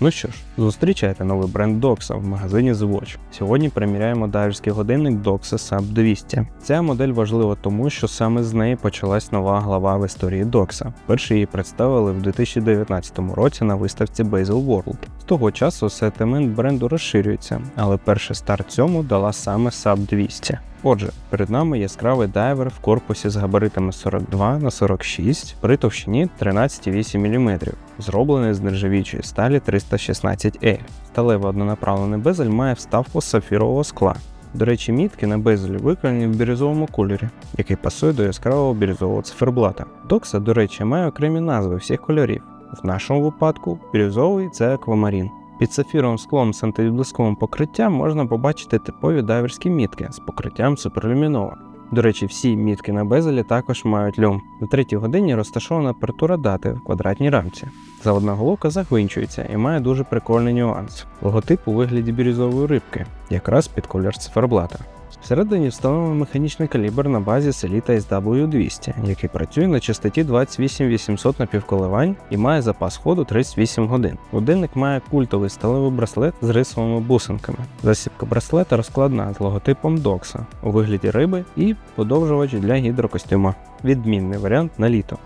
Ну що ж, зустрічайте новий бренд Doxa в магазині The. Сьогодні приміряємо дайверський годинник Doxa Sub 200. Ця модель важлива тому, що саме з неї почалась нова глава в історії Doxa. Перші її представили в 2019 році на виставці Basil World. Того часу асортимент бренду розширюється, але перший старт цьому дала саме Sub 200. Отже, перед нами яскравий дайвер в корпусі з габаритами 42 на 46 при товщині 13,8 мм, зроблений з нержавіючої сталі 316L. Сталевий однонаправлений безель має вставку з сапфірового скла. До речі, мітки на безелі виконані в бірюзовому кольорі, який пасує до яскравого бірюзового циферблата. Докса, до речі, має окремі назви всіх кольорів. В нашому випадку бірюзовий це аквамарін. Під сафіровим склом з антивіблисковим покриттям можна побачити типові дайверські мітки з покриттям суперлюмінова. До речі, всі мітки на безелі також мають люм. На третій годині розташована апертура дати в квадратній рамці. Заводна головка загвинчується і має дуже прикольний нюанс. Логотип у вигляді бірюзової рибки, якраз під колір циферблата. Всередині встановлений механічний калібр на базі Selita SW200, який працює на частоті 28800 напівколивань і має запас ходу 38 годин. Годинник має культовий сталевий браслет з рисовими бусинками. Засібка браслета розкладна з логотипом Doxa у вигляді риби і подовжувач для гідрокостюма. Відмінний варіант на літо.